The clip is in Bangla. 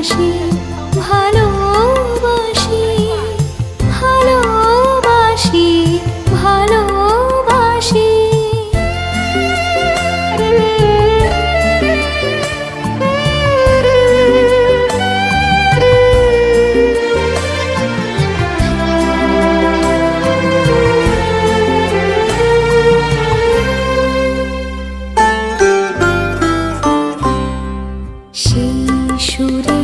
ভালোবাসি ভালো সুরে